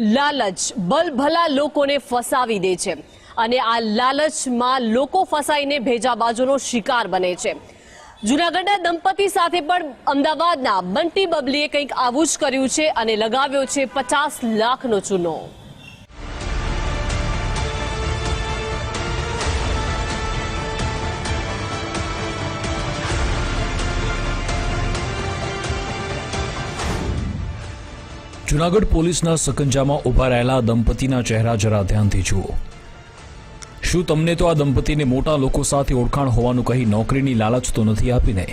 લાલચ, બલભલા લોકોને ફસાવી દે છે. અને આ લાલચમાં લોકો ફસાઈને ભેજાબાજોનો શિકાર બને છે. જુનાગઢના દંપતી સાથે પણ અમદાવાદના બંટી બબલીએ કંઈક આવું જ કર્યું છે અને લગાવ્યો છે પચાસ લાખનો ચૂનો. જુનાગઢ પોલીસના સકંજામાં ઊભા રહેલા દંપતીના ચહેરા જરા ધ્યાનથી જુઓ. શું તમને તો આ દંપતીને મોટા લોકો સાથે ઓળખાણ હોવાનું કહી નોકરીની લાલચ તો નથી આપીને?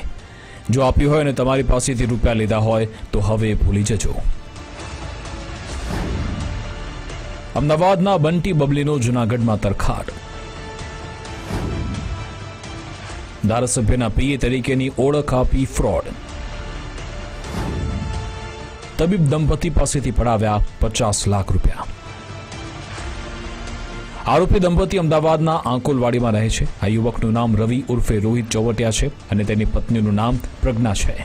જો આપી હોય અને તમારી પાસેથી રૂપિયા લીધા હોય, તો હવે ભૂલી જજો. અમદાવાદના બંટી બબલીનો જુનાગઢમાં તરખાટ. ધારાસભ્યના પીએ તરીકેની ઓળખ આપી ફ્રોડ. તબીબ દંપતી પાસેથી પડાવ્યા પચાસ લાખ રૂપિયા. આરોપી દંપતી અમદાવાદના આંકોલવાડીમાં રહે છે. આ યુવકનું નામ રવિ ઉર્ફે રોહિત ચોવટિયા છે અને તેની પત્નીનું નામ પ્રજ્ઞા છે.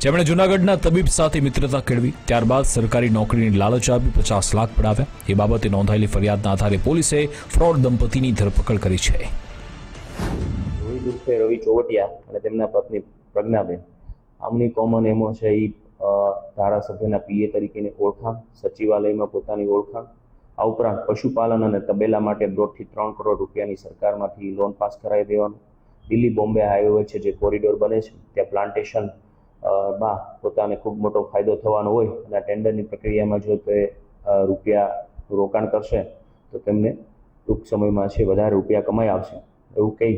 જેમણે જૂનાગઢના તબીબ સાથે મિત્રતા કેળવી, ત્યારબાદ સરકારી નોકરીની લાલચ આપી પચાસ લાખ પડાવ્યા. એ બાબતે નોંધાયેલી ફરિયાદના આધારે પોલીસે ફ્રોડ દંપતીની ધરપકડ કરી છે. રોહિત ઉર્ફે રવિ ચોવટિયા અને તેમના પત્ની પ્રજ્ઞાબેન. આમની કોમન એમો છે એ ધારાસભ્યના પીએ તરીકેની ઓળખાણ, સચિવાલયમાં પોતાની ઓળખાણ, આ ઉપરાંત પશુપાલન અને તબેલા માટે દોઢથી ત્રણ કરોડ રૂપિયાની સરકારમાંથી લોન પાસ કરાવી દેવાનું. દિલ્હી, બોમ્બે હાઈવે છે જે કોરિડોર બને છે, ત્યાં પ્લાન્ટેશનમાં પોતાને ખૂબ મોટો ફાયદો થવાનો હોય અને આ ટેન્ડરની પ્રક્રિયામાં જો તે રૂપિયા રોકાણ કરશે, તો તેમને ટૂંક સમયમાં છે, વધારે રૂપિયા કમાઈ આવશે. એવું કહી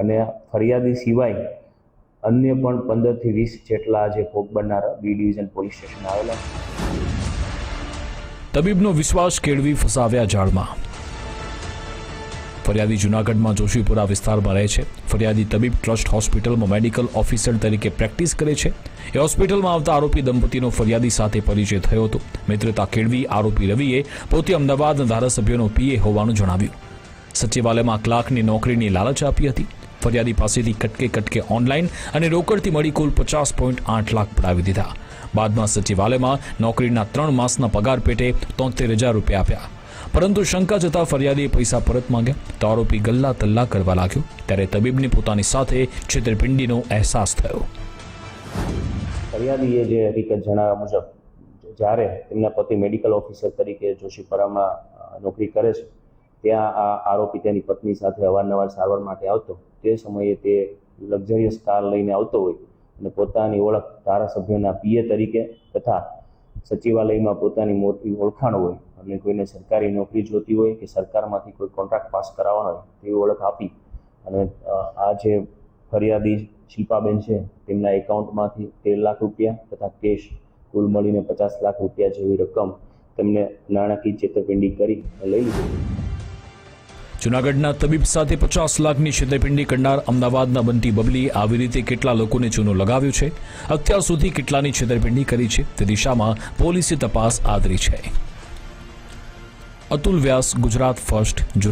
અને ફરિયાદી સિવાય અન્ય પણ પંદરથી વીસ જેટલા જે ભોગ બનનારા બી ડિવિઝન પોલીસ સ્ટેશન આવેલા તબીબનો વિશ્વાસ કેળવી ફસાવ્યા જાળમાં. ફરિયાદી જુનાગઢમાં જોશીપુરા વિસ્તારમાં રહે છે. ફરિયાદી તબીબ ટ્રસ્ટ હોસ્પિટલમાં મેડિકલ ઓફિસર તરીકે પ્રેક્ટિસ કરે છે. એ હોસ્પિટલમાં આવતા આરોપી દંપતીનો ફરિયાદી સાથે પરિચય થયો હતો. મિત્રતા કેળવી આરોપી રવિએ પોતે અમદાવાદના ધારાસભ્યનો પીએ હોવાનું જણાવ્યું. સચિવાલયમાં ક્લાર્કની નોકરીની લાલચ આપી હતી. ફરિયાદી પાસેથી કટકે કટકે ઓનલાઈન અને રોકડથી મળી કુલ પચાસ પોઈન્ટ આઠ લાખ પડાવી દીધા. બાદમાં સચિવાલયમાં નોકરીના ત્રણ માસના પગાર પેટે તોતેર હજાર રૂપિયા આપ્યા. પરંતુ શંકા જતા ફરિયાદીએ પૈસા પરત માંગ્યા તો આરોપી ગલ્લા તલ્લા કરવા લાગ્યો. ત્યારે તબીબને પોતાની સાથે છેતરપિંડીનો અહેસાસ થયો. ફરિયાદીએ જે હકીકત જણાવ્યા મુજબ જ્યારે તેમના પતિ મેડિકલ ઓફિસર તરીકે જોશીપરામાં નોકરી કરે છે, ત્યાં આ આરોપી તેની પત્ની સાથે અવારનવાર સારવાર માટે આવતો તે સમયે તે લક્ઝરિયસ કાર લઈને આવતો હોય અને પોતાની ઓળખ ધારાસભ્યના પીએ તરીકે તથા સચિવાલયમાં પોતાની મોટી ઓળખાણ હોય અને કોઈને સરકારી નોકરી જોતી હોય કે સરકારમાંથી કોઈ કોન્ટ્રાક્ટ પાસ કરાવવાનો હોય તેવી ઓળખ આપી અને આ જે ફરિયાદી શિલ્પાબેન છે તેમના એકાઉન્ટમાંથી તેર લાખ રૂપિયા તથા કેશ કુલ મળીને પચાસ લાખ રૂપિયા જેવી રકમ તેમને નાણાકીય છેતરપિંડી કરી લઈ લીધી. જુનાગઢના તબીબ સાથે પચાસ લાખની છેતરપિંડી કરનાર અમદાવાદના બનતી બબલી આવી રીતે કેટલા લોકોને ચૂનો લગાવ્યો છે? અત્યાર સુધી કેટલાની છેતરપિંડી કરી છે? તે દિશામાં પોલીસે તપાસ આદરી છે. અતુલ વ્યાસ, ગુજરાત ફર્સ્ટ, જુનાગઢ.